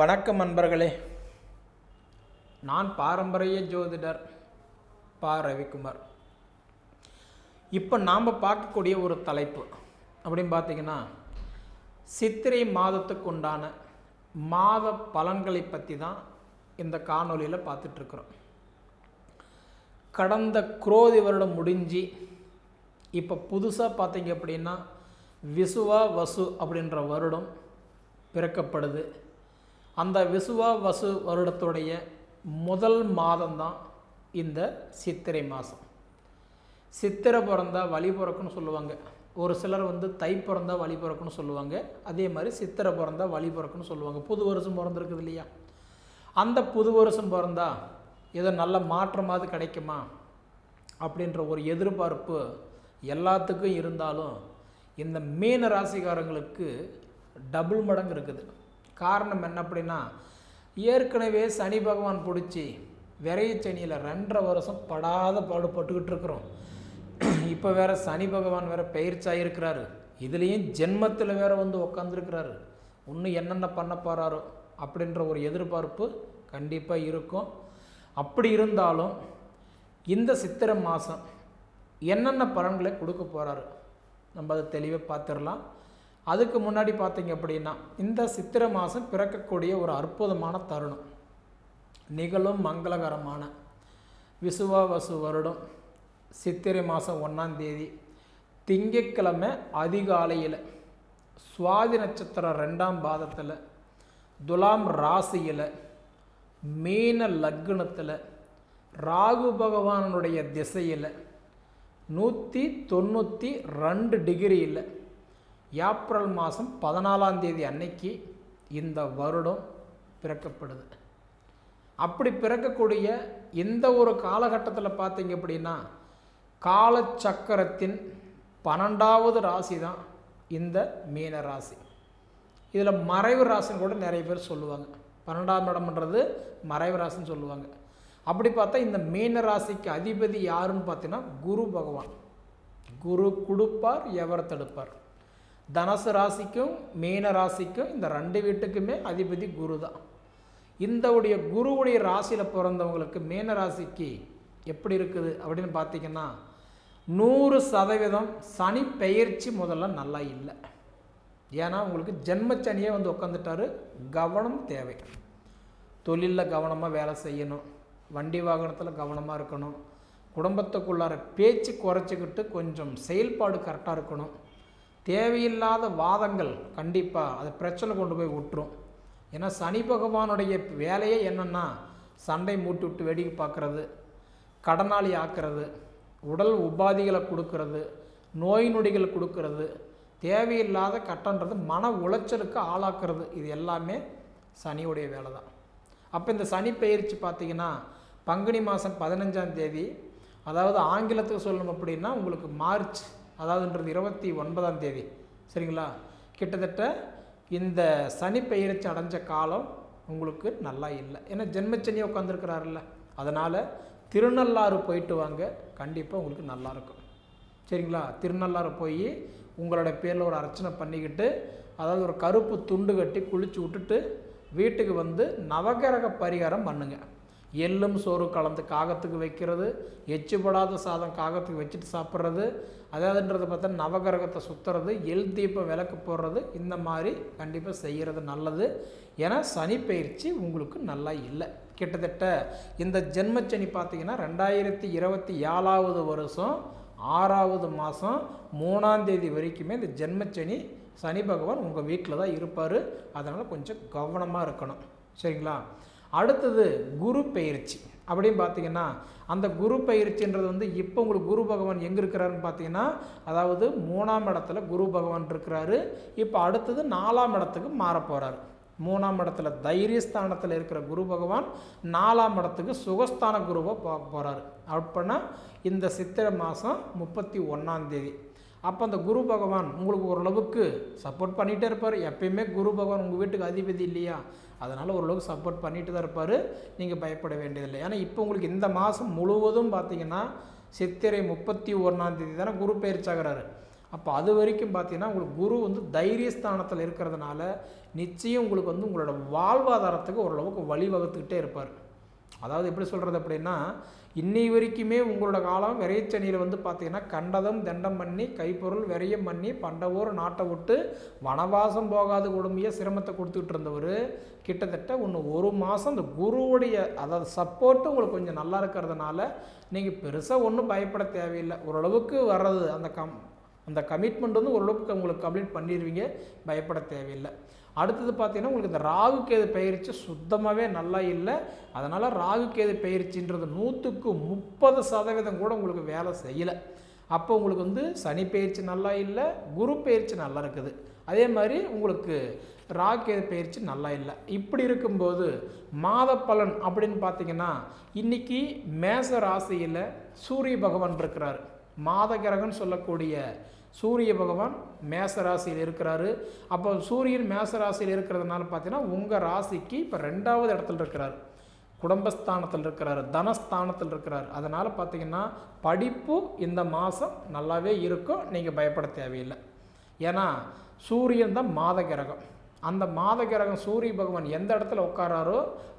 வணக்கம் நண்பர்களே. நான் பாரம்பரிய ஜோதிடர் பா. ரவிக்குமார். இப்போ நாம் பார்க்கக்கூடிய ஒரு தலைப்பு அப்படின்னு பார்த்தீங்கன்னா சித்திரை மாதத்துக்கு உண்டான மாத பலன்களை பற்றி தான் இந்த காணொளியில் பார்த்துட்ருக்குறோம். கடந்த குரோதி வருடம் முடிஞ்சு இப்போ புதுசாக பார்த்தீங்க அப்படின்னா விசுவா வசு அப்படின்ற வருடம் பிறக்கப்படுது. அந்த விசுவா வசு வருடத்துடைய முதல் மாதம்தான் இந்த சித்திரை மாதம். சித்திரை பிறந்தா வழி பிறக்குன்னு சொல்லுவாங்க. ஒரு சிலர் வந்து தை பிறந்தா வழி பிறக்குன்னு சொல்லுவாங்க. அதே மாதிரி சித்திரை பிறந்தா வழி பிறக்குன்னு சொல்லுவாங்க. புது வருஷம் பிறந்திருக்குது இல்லையா? அந்த புது வருஷம் பிறந்தா ஏதோ நல்ல மாற்றமாவது கிடைக்குமா? அப்படின்ற ஒரு எதிர்பார்ப்பு எல்லாத்துக்கும் இருந்தாலும் இந்த மீன ராசிக்காரங்களுக்கு டபுள் மடங்கு இருக்குது. காரணம் என்ன அப்படின்னா ஏற்கனவே சனி பகவான் பிடிச்சி விரைய சனியில் ரெண்டரை வருஷம் படாத பாடுபட்டுக்கிட்டு இருக்கிறோம். இப்போ வேற சனி பகவான் வேற பயிற்சியாயிருக்கிறாரு இதுலேயும் ஜென்மத்தில் வேற வந்து உக்காந்துருக்கிறாரு. இன்னும் என்னென்ன பண்ண போகிறாரோ அப்படின்ற ஒரு எதிர்பார்ப்பு கண்டிப்பாக இருக்கும். அப்படி இருந்தாலும் இந்த சித்திரை மாதம் என்னென்ன பலன்களை கொடுக்க போகிறாரு நம்ம அதை தெளிவாக பார்த்துடலாம். அதுக்கு முன்னாடி பார்த்தீங்க அப்படின்னா இந்த சித்திரை மாதம் பிறக்கக்கூடிய ஒரு அற்புதமான தருணம். நிகழும் மங்களகரமான விசுவாவசு வருடம் சித்திரை மாதம் ஒன்றாம் தேதி. திங்கட்கிழமை அதிகாலையில் சுவாதி நட்சத்திரம் ரெண்டாம் பாதத்தில் துலாம் ராசியில் மீன லக்னத்தில் ராகு பகவானுடைய திசையில் நூற்றி தொண்ணூற்றி ரெண்டு டிகிரியில் ஏப்ரல் மாதம் பதினாலாம் தேதி அன்னைக்கு இந்த வருடம் பிறக்கப்படுது. அப்படி பிறக்கக்கூடிய இந்த ஒரு காலகட்டத்தில் பார்த்தீங்க அப்படின்னா காலச்சக்கரத்தின் பன்னெண்டாவது ராசி தான் இந்த மீன ராசி. இதில் மறைவு ராசின்னு கூட நிறைய பேர் சொல்லுவாங்க. பன்னெண்டாம் இடம்ன்றது மறைவு ராசின்னு சொல்லுவாங்க. அப்படி பார்த்தா இந்த மீன ராசிக்கு அதிபதி யாருன்னு பார்த்தீங்கன்னா குரு பகவான். குரு கொடுப்பார் எவர் தடுப்பார்? தனுசு ராசிக்கும் மீன ராசிக்கும் இந்த ரெண்டு வீட்டுக்குமே அதிபதி குரு தான். இந்த உடைய குருவுடைய ராசியில் பிறந்தவங்களுக்கு மீன ராசிக்கு எப்படி இருக்குது அப்படின்னு பார்த்தீங்கன்னா நூறு சதவீதம் சனி பெயர்ச்சி முதல்ல நல்லா இல்லை. ஏன்னா உங்களுக்கு ஜென்மச்சனியே வந்து உட்காந்துட்டாரு கவனம் தேவை. தொழிலில் கவனமாக வேலை செய்யணும். வண்டி வாகனத்தில் கவனமாக இருக்கணும். குடும்பத்துக்குள்ளார பேச்சு குறைச்சிக்கிட்டு கொஞ்சம் செயல்பாடு கரெக்டாக இருக்கணும். தேவையில்லாத வாதங்கள் கண்டிப்பாக அது பிரச்சனை கொண்டு போய் விட்டுரும் ஏன்னா சனி பகவானுடைய வேலையே என்னென்னா சண்டை மூட்டு விட்டு வேடிக்கை பார்க்குறது கடனாளி ஆக்கிறது உடல் உபாதிகளை கொடுக்கறது நோய் நொடிகள் கொடுக்கறது தேவையில்லாத கட்டன்றது மன உளைச்சலுக்கு ஆளாக்குறது இது எல்லாமே சனியுடைய வேலை தான் அப்போ இந்த சனி பயிற்சி பார்த்திங்கன்னா பங்குனி மாதம் பதினஞ்சாம் தேதி அதாவது ஆங்கிலத்துக்கு சொல்லணும் அப்படின்னா உங்களுக்கு மார்ச் அதாவதுன்றது இருபத்தி ஒன்பதாம் தேதி. சரிங்களா? கிட்டத்தட்ட இந்த சனி பெயர்ச்சி அடைஞ்ச காலம் உங்களுக்கு நல்லா இல்லை. ஏன்னா ஜென்மச்சனியை உட்காந்துருக்கிறாருல்ல அதனால் திருநள்ளாறு போயிட்டு வாங்க. கண்டிப்பாக உங்களுக்கு நல்லாயிருக்கும் சரிங்களா? திருநள்ளாறு போய் உங்களோட பேரில் ஒரு அர்ச்சனை பண்ணிக்கிட்டு அதாவது ஒரு கருப்பு துண்டு கட்டி குளிச்சு விட்டுட்டு வீட்டுக்கு வந்து நவகிரக பரிகாரம் பண்ணுங்கள் எள்ளும் சோறு கலந்து காகத்துக்கு வைக்கிறது எச்சுப்படாத சாதம் காகத்துக்கு வச்சுட்டு சாப்பிட்றது அதாவதுன்றது பார்த்தா நவகிரகத்தை சுற்றுறது எள் தீபம் விளக்கு போடுறது இந்த மாதிரி கண்டிப்பாக செய்கிறது நல்லது. ஏன்னா சனி பயிற்சி உங்களுக்கு நல்லா இல்லை. கிட்டத்தட்ட இந்த ஜென்மச்சனி பார்த்திங்கன்னா ரெண்டாயிரத்தி இருபத்தி ஏழாவது வருஷம் ஆறாவது மாதம் மூணாம் தேதி வரைக்குமே இந்த ஜென்மச்சனி சனி பகவான் உங்கள் வீட்டில் தான் இருப்பார். அதனால் கொஞ்சம் கவனமாக இருக்கணும். சரிங்களா? அடுத்தது குரு பயிற்சி அப்படின்னு பார்த்தீங்கன்னா அந்த குரு பயிற்சின்றது வந்து இப்போ உங்களுக்கு குரு பகவான் எங்கே இருக்கிறாருன்னு பார்த்தீங்கன்னா அதாவது மூணாம் இடத்துல குரு பகவான் இருக்கிறாரு. இப்போ அடுத்தது நாலாம் இடத்துக்கு மாற போகிறாரு மூணாம் இடத்துல தைரியஸ்தானத்தில் இருக்கிற குரு பகவான் நாலாம் இடத்துக்கு சுகஸ்தான குருவை போக போகிறாரு அப்படின்னா இந்த சித்திரை மாதம் முப்பத்தி ஒன்றாந்தேதி அப்போ அந்த குரு பகவான் உங்களுக்கு ஓரளவுக்கு சப்போர்ட் பண்ணிகிட்டே இருப்பார். எப்பயுமே குரு பகவான் உங்கள் வீட்டுக்கு அதிபதி இல்லையா? அதனால் ஓரளவுக்கு சப்போர்ட் பண்ணிட்டு தான் இருப்பார். நீங்கள் பயப்பட வேண்டியதில்லை. ஏன்னா இப்போ உங்களுக்கு இந்த மாதம் முழுவதும் பார்த்தீங்கன்னா சித்திரை முப்பத்தி ஒன்றாந்தேதி தானே குரு பயிற்சாகிறாரு அப்போ அது வரைக்கும் பார்த்தீங்கன்னா உங்களுக்கு குரு வந்து தைரியஸ்தானத்தில் இருக்கிறதுனால நிச்சயம் உங்களுக்கு வந்து உங்களோட வாழ்வாதாரத்துக்கு ஓரளவுக்கு வழிவகுத்துக்கிட்டே இருப்பார். அதாவது எப்படி சொல்கிறது அப்படின்னா இன்னை வரைக்குமே உங்களோட காலம் விரையச்சனியில் வந்து பார்த்தீங்கன்னா கண்டதம் தண்டம் பண்ணி கைப்பொருள் விரையம் பண்ணி பண்டவோர் நாட்டை விட்டு வனவாசம் போகாத கொடுமையை சிரமத்தை கொடுத்துக்கிட்டு இருந்தவர் கிட்டத்தட்ட ஒன்று ஒரு மாதம் இந்த குருவுடைய அதாவது சப்போர்ட்டு உங்களுக்கு கொஞ்சம் நல்லா இருக்கிறதுனால நீங்கள் பெருசாக ஒன்றும் பயப்பட தேவையில்லை. ஓரளவுக்கு வர்றது அந்த கம் அந்த கமிட்மெண்ட் வந்து ஓரளவுக்கு உங்களுக்கு கம்ப்ளீட் பண்ணிடுவீங்க பயப்பட தேவையில்லை. அடுத்தது பார்த்தீங்கன்னா உங்களுக்கு இந்த ராகு கேது பயிற்சி சுத்தமாகவே நல்லா இல்லை. அதனால் ராகு கேது பயிற்சின்றது நூற்றுக்கு முப்பது சதவீதம் கூட உங்களுக்கு வேலை செய்யலை. அப்போ உங்களுக்கு வந்து சனி பயிற்சி நல்லா இல்லை குரு பயிற்சி நல்லா இருக்குது. அதே மாதிரி உங்களுக்கு ராகு பயிற்சி நல்லா இல்லை. இப்படி இருக்கும்போது மாத பலன் அப்படின்னு பார்த்தீங்கன்னா இன்னைக்கு மேச ராசியில் சூரிய பகவான் இருக்கிறார். மாத கிரகம்னு சொல்லக்கூடிய சூரிய பகவான் மேச ராசியில் இருக்கிறாரு. அப்போ சூரியன் மேச ராசியில் இருக்கிறதுனால பார்த்தீங்கன்னா உங்கள் ராசிக்கு இப்போ ரெண்டாவது இடத்துல இருக்கிறார். குடும்பஸ்தானத்தில் இருக்கிறார் தனஸ்தானத்தில் இருக்கிறார். அதனால் பார்த்தீங்கன்னா படிப்பு இந்த மாதம் நல்லாவே இருக்கும். நீங்கள் பயப்பட தேவையில்லை. ஏன்னா சூரியன் தான் மாத கிரகம். அந்த மாத கிரகம் சூரிய பகவான் எந்த இடத்துல உட்காராரோ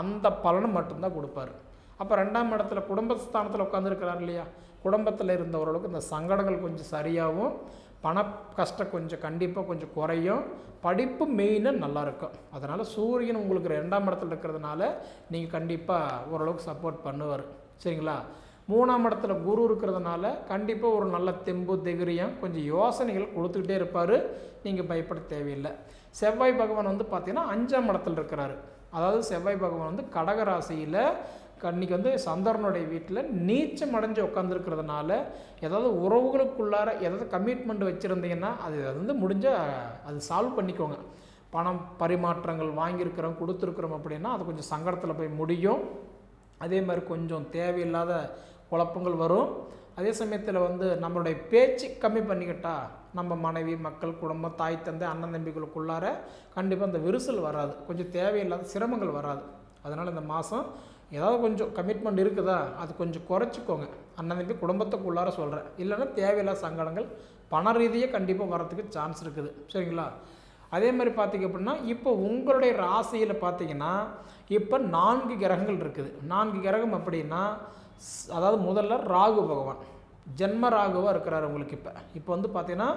அந்த பலனை மட்டும்தான் கொடுப்பாரு. அப்போ ரெண்டாம் இடத்துல குடும்பஸ்தானத்தில் உட்காந்துருக்கிறார் இல்லையா? குடும்பத்தில் இருந்தவர்களுக்கு இந்த சங்கடங்கள் கொஞ்சம் சரியாகவும் பண கஷ்டம் கொஞ்சம் கண்டிப்பாக கொஞ்சம் குறையும். படிப்பு மெயினாக நல்லாயிருக்கும் அதனால் சூரியன் உங்களுக்கு ரெண்டாம் இடத்துல இருக்கிறதுனால நீங்கள் கண்டிப்பாக ஓரளவுக்கு சப்போர்ட் பண்ணுவார். சரிங்களா? மூணாம் இடத்துல குரு இருக்கிறதுனால கண்டிப்பாக ஒரு நல்ல தெம்பு திகிரியம் கொஞ்சம் யோசனைகள் கொடுத்துக்கிட்டே இருப்பார். நீங்கள் பயப்பட தேவையில்லை. செவ்வாய் பகவான் வந்து பார்த்திங்கன்னா அஞ்சாம் இடத்துல இருக்கிறாரு. அதாவது செவ்வாய் பகவான் வந்து கடகராசியில் ராசியில் கன்னிக்கு வந்து சந்தரனுடைய வீட்டில் நீச்சம் அடைஞ்சு உட்காந்துருக்கிறதுனால ஏதாவது உறவுகளுக்குள்ளார ஏதாவது கமிட்மெண்ட் வச்சுருந்தீங்கன்னா அது வந்து முடிஞ்சால் அது சால்வ் பண்ணிக்கோங்க. பணம் பரிமாற்றங்கள் வாங்கியிருக்கிறோம் கொடுத்துருக்குறோம் அப்படின்னா அது கொஞ்சம் சங்கடத்தில் போய் முடியும். அதே மாதிரி கொஞ்சம் தேவையில்லாத குழப்பங்கள் வரும். அதே சமயத்தில் வந்து நம்மளுடைய பேச்சு கம்மி பண்ணிக்கிட்டா நம்ம மனைவி மக்கள் குடும்பம் தாய் தந்தை அண்ணன் தம்பிகளுக்குள்ளார கண்டிப்பாக அந்த விரிசல் வராது. கொஞ்சம் தேவையில்லாத சிரமங்கள் வராது. அதனால் இந்த மாதம் ஏதாவது கொஞ்சம் கமிட்மெண்ட் இருக்குதா? அது கொஞ்சம் குறைச்சிக்கோங்க. அண்ணன் தம்பி குடும்பத்துக்குள்ளார சொல்கிறேன் இல்லைன்னா தேவையில்லாத சங்கடங்கள் பண ரீதியாக கண்டிப்பாக வரத்துக்கு சான்ஸ் இருக்குது. சரிங்களா? அதே மாதிரி பார்த்திங்க அப்படின்னா இப்போ உங்களுடைய ராசியில் பார்த்தீங்கன்னா இப்போ நான்கு கிரகங்கள் இருக்குது. நான்கு கிரகம் அப்படின்னா அதாவது முதல்ல ராகு பகவான். ஜென்ம ராகுவாக இருக்கிறாரு உங்களுக்கு இப்போ. இப்போ வந்து பார்த்தீங்கன்னா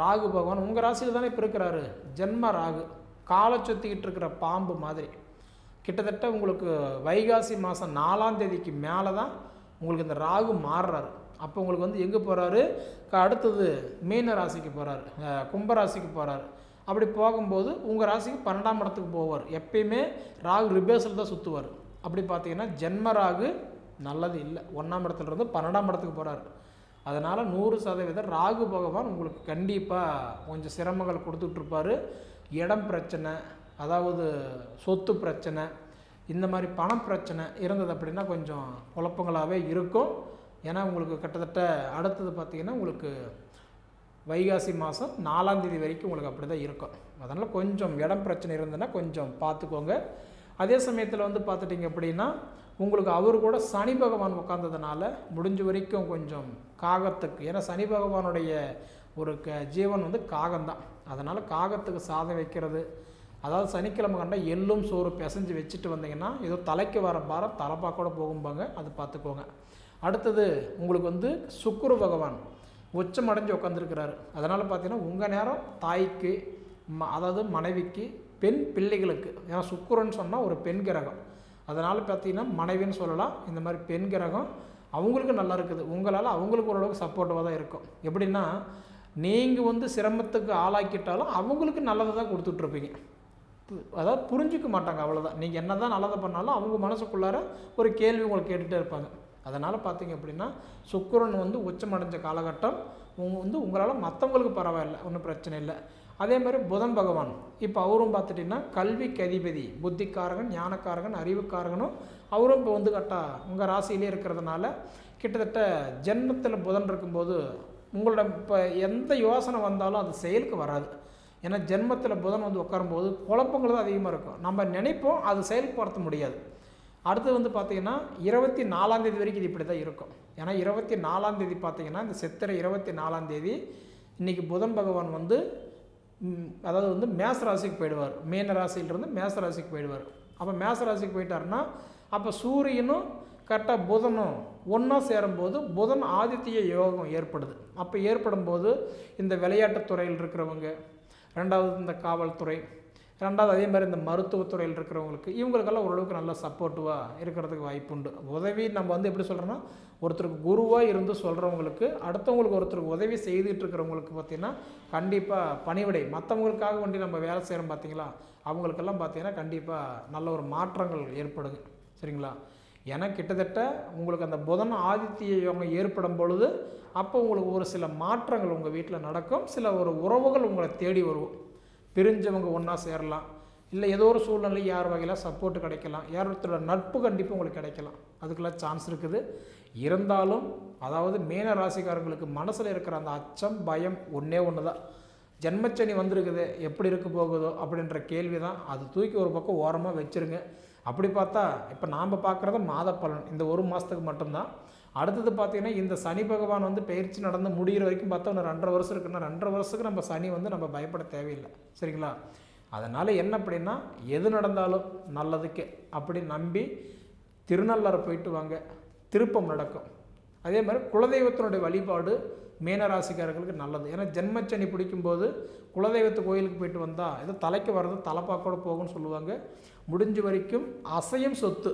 ராகு பகவான் உங்கள் ராசியில் தானே இப்போ இருக்கிறாரு? ஜென்ம ராகு. காலை சுற்றிக்கிட்டு இருக்கிற பாம்பு மாதிரி. கிட்டத்தட்ட உங்களுக்கு வைகாசி மாதம் நாலாம் தேதிக்கு மேலே தான் உங்களுக்கு இந்த ராகு மாறுறாரு. அப்போ உங்களுக்கு வந்து எங்கே போகிறாரு அடுத்தது மீன ராசிக்கு போகிறாரு கும்ப ராசிக்கு போகிறாரு அப்படி போகும்போது உங்கள் ராசிக்கு பன்னெண்டாம் இடத்துக்கு போவார். எப்பயுமே ராகு ரிபேஸில் தான் சுற்றுவார் அப்படி பார்த்தீங்கன்னா ஜென்ம ராகு நல்லது இல்லை. ஒன்றாம் இடத்துல இருந்து பன்னெண்டாம் இடத்துக்கு போகிறாரு அதனால் நூறு சதவீதம் ராகு பகவான் உங்களுக்கு கண்டிப்பாக கொஞ்சம் சிரமங்கள் கொடுத்துட்ருப்பாரு இடம் பிரச்சனை அதாவது சொத்து பிரச்சனை இந்த மாதிரி பண பிரச்சனை இருந்தது அப்படின்னா கொஞ்சம் குழப்பங்களாகவே இருக்கும். ஏன்னா உங்களுக்கு கிட்டத்தட்ட அடுத்தது பார்த்திங்கன்னா உங்களுக்கு வைகாசி மாதம் நாலாந்தேதி வரைக்கும் உங்களுக்கு அப்படி தான் இருக்கும். அதனால் கொஞ்சம் இடம் பிரச்சனை இருந்ததுன்னா கொஞ்சம் பார்த்துக்கோங்க. அதே சமயத்தில் வந்து பார்த்துட்டிங்க அப்படின்னா உங்களுக்கு அவர் கூட சனி பகவான் உட்காந்ததுனால முடிஞ்ச வரைக்கும் கொஞ்சம் காகத்துக்கு ஏன்னா சனி பகவானுடைய ஒரு க ஜீவன் வந்து காகம்தான். அதனால் காகத்துக்கு சாதம் வைக்கிறது அதாவது சனிக்கிழமை கண்டா எள்ளும் சோறு பிசைஞ்சு வச்சுட்டு வந்தீங்கன்னா ஏதோ தலைக்கு வர பாரம் தலைப்பா கூட போகும்பாங்க. அது பார்த்துக்கோங்க. அடுத்தது உங்களுக்கு வந்து சுக்குரு பகவான் உச்சம் அடைஞ்சு உட்காந்துருக்கிறாரு அதனால் பார்த்தீங்கன்னா உங்கள் நேரம் தாய்க்கு ம அதாவது மனைவிக்கு பெண் பிள்ளைகளுக்கு. ஏன்னா சுக்குரன் சொன்னால் ஒரு பெண் கிரகம். அதனால் பார்த்தீங்கன்னா மனைவின்னு சொல்லலாம். இந்த மாதிரி பெண் கிரகம் அவங்களுக்கு நல்லா இருக்குது. உங்களால் அவங்களுக்கு ஓரளவுக்கு சப்போர்ட்டிவாக தான் இருக்கும். எப்படின்னா நீங்கள் வந்து சிரமத்துக்கு ஆளாக்கிட்டாலும் அவங்களுக்கு நல்லதை தான் கொடுத்துட்ருப்பீங்க அதாவது புரிஞ்சுக்க மாட்டாங்க அவ்வளோதான் நீங்கள் என்ன தான் நல்லதை பண்ணாலும் அவங்க மனசுக்குள்ளார ஒரு கேள்வி உங்களை கேட்டுகிட்டே இருப்பாங்க. அதனால் பார்த்தீங்க அப்படின்னா சுக்கரன் வந்து உச்சமடைஞ்ச காலகட்டம் உங்க வந்து உங்களால் மற்றவங்களுக்கு பரவாயில்ல ஒன்றும் பிரச்சனை இல்லை. அதே மாதிரி புதன் பகவான் இப்போ அவரும் பார்த்துட்டிங்கன்னா கல்விக்கு அதிபதி புத்திக்காரகன் ஞானக்காரகன் அறிவுக்காரகனும் அவரும் இப்போ வந்து கரெக்டாக உங்கள் ராசியிலே இருக்கிறதுனால கிட்டத்தட்ட ஜென்மத்தில் புதன் இருக்கும்போது உங்களோட இப்போ எந்த யோசனை வந்தாலும் அது செயலுக்கு வராது. ஏன்னா ஜென்மத்தில் புதன் வந்து உட்காரும்போது குழப்பங்கள் தான் அதிகமாக இருக்கும். நம்ம நினைப்போம் அது செயல்படுத்த முடியாது. அடுத்து வந்து பார்த்திங்கன்னா இருபத்தி நாலாந்தேதி வரைக்கும் இது இப்படி தான் இருக்கும். ஏன்னா இருபத்தி நாலாந்தேதி பார்த்திங்கன்னா பார்த்தீங்கன்னா இந்த சித்திரை இருபத்தி நாலாந்தேதி இன்றைக்கி புதன் பகவான் வந்து அதாவது வந்து மேச ராசிக்கு போயிடுவார். மீன ராசியிலிருந்து மேச ராசிக்கு போயிடுவார். அப்போ மேச ராசிக்கு போயிட்டாருன்னா அப்போ சூரியனும் கரெக்டாக புதனும் ஒன்றா சேரும்போது புதன் ஆதித்ய யோகம் ஏற்படுது. அப்போ ஏற்படும் போது இந்த விளையாட்டுத் துறையில் இருக்கிறவங்க ரெண்டாவது இந்த காவல்துறை ரெண்டாவது அதே மாதிரி இந்த மருத்துவத்துறையில் இருக்கிறவங்களுக்கு இவங்களுக்கெல்லாம் ஓரளவுக்கு நல்ல சப்போர்ட்டிவாக இருக்கிறதுக்கு வாய்ப்புண்டு. உதவி நம்ம வந்து எப்படி சொல்கிறோன்னா ஒருத்தருக்கு குருவாக இருந்து சொல்கிறவங்களுக்கு அடுத்தவங்களுக்கு ஒருத்தருக்கு உதவி செய்துட்டு இருக்கிறவங்களுக்கு பார்த்திங்கன்னா கண்டிப்பாக பணிவிடை. மற்றவங்களுக்காக வேண்டி நம்ம வேலை செய்கிறோம் பார்த்தீங்களா அவங்களுக்கெல்லாம் பார்த்தீங்கன்னா கண்டிப்பாக நல்ல ஒரு மாற்றங்கள் ஏற்படுது. சரிங்களா? ஏன்னா கிட்டத்தட்ட உங்களுக்கு அந்த புதன் ஆதித்ய யோகம் ஏற்படும் பொழுது அப்போ உங்களுக்கு ஒரு சில மாற்றங்கள் உங்கள் வீட்டில் நடக்கும். சில ஒரு உறவுகள் உங்களை தேடி வரும் பிரிஞ்சவங்க ஒன்றா சேரலாம். இல்லை ஏதோ ஒரு சூழ்நிலை யார் வகையில் சப்போர்ட் கிடைக்கலாம். யாரோட நட்பு கண்டிப்பாக உங்களுக்கு கிடைக்கலாம். அதுக்கெல்லாம் சான்ஸ் இருக்குது. இருந்தாலும் அதாவது மீன ராசிக்காரங்களுக்கு மனசில் இருக்கிற அந்த அச்சம் பயம் ஒன்றே ஒன்று தான் ஜென்மச்சனி வந்திருக்குது. எப்படி இருக்க போகுதோ அப்படின்ற கேள்வி தான் அது தூக்கி ஒரு பக்கம் ஓரமாக வச்சிருங்க. அப்படி பார்த்தா இப்போ நாம் பார்க்குறது மாத பலன் இந்த ஒரு மாதத்துக்கு மட்டும்தான். அடுத்தது பார்த்திங்கன்னா இந்த சனி பகவான் வந்து பயிற்சி நடந்து முடிகிற வரைக்கும் பார்த்தா ஒன்று ரெண்டரை வருஷம் இருக்குன்னா ரெண்டரை வருஷத்துக்கு நம்ம சனி வந்து நம்ம பயப்பட தேவையில்லை. சரிங்களா? அதனால் என்ன அப்படின்னா எது நடந்தாலும் நல்லதுக்கு அப்படி நம்பி திருநள்ளாறு போயிட்டு வாங்க. திருப்பம் நடக்கும். அதே மாதிரி குலதெய்வத்தினுடைய வழிபாடு மீனராசிக்காரர்களுக்கு நல்லது. ஏன்னா ஜென்மச்சனி பிடிக்கும்போது குலதெய்வத்து கோயிலுக்கு போயிட்டு வந்தால் ஏதோ தலைக்கு வர்றது கூட போகும்னு சொல்லுவாங்க. முடிஞ்ச வரைக்கும் அசையும் சொத்து.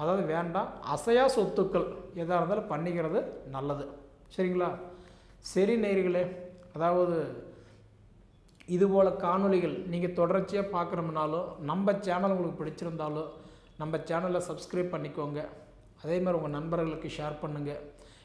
அதாவது வேண்டாம் அசையா சொத்துக்கள். எதாக இருந்தாலும் பண்ணிக்கிறது நல்லது. சரிங்களா? சரி நேர்களே அதாவது இதுபோல் காணொளிகள் நீங்கள் தொடர்ச்சியாக பார்க்குறோம்னாலோ நம்ம சேனல் உங்களுக்கு பிடிச்சிருந்தாலோ நம்ம சேனலை சப்ஸ்கிரைப் பண்ணிக்கோங்க. அதே மாதிரி உங்கள் நண்பர்களுக்கு ஷேர் பண்ணுங்கள்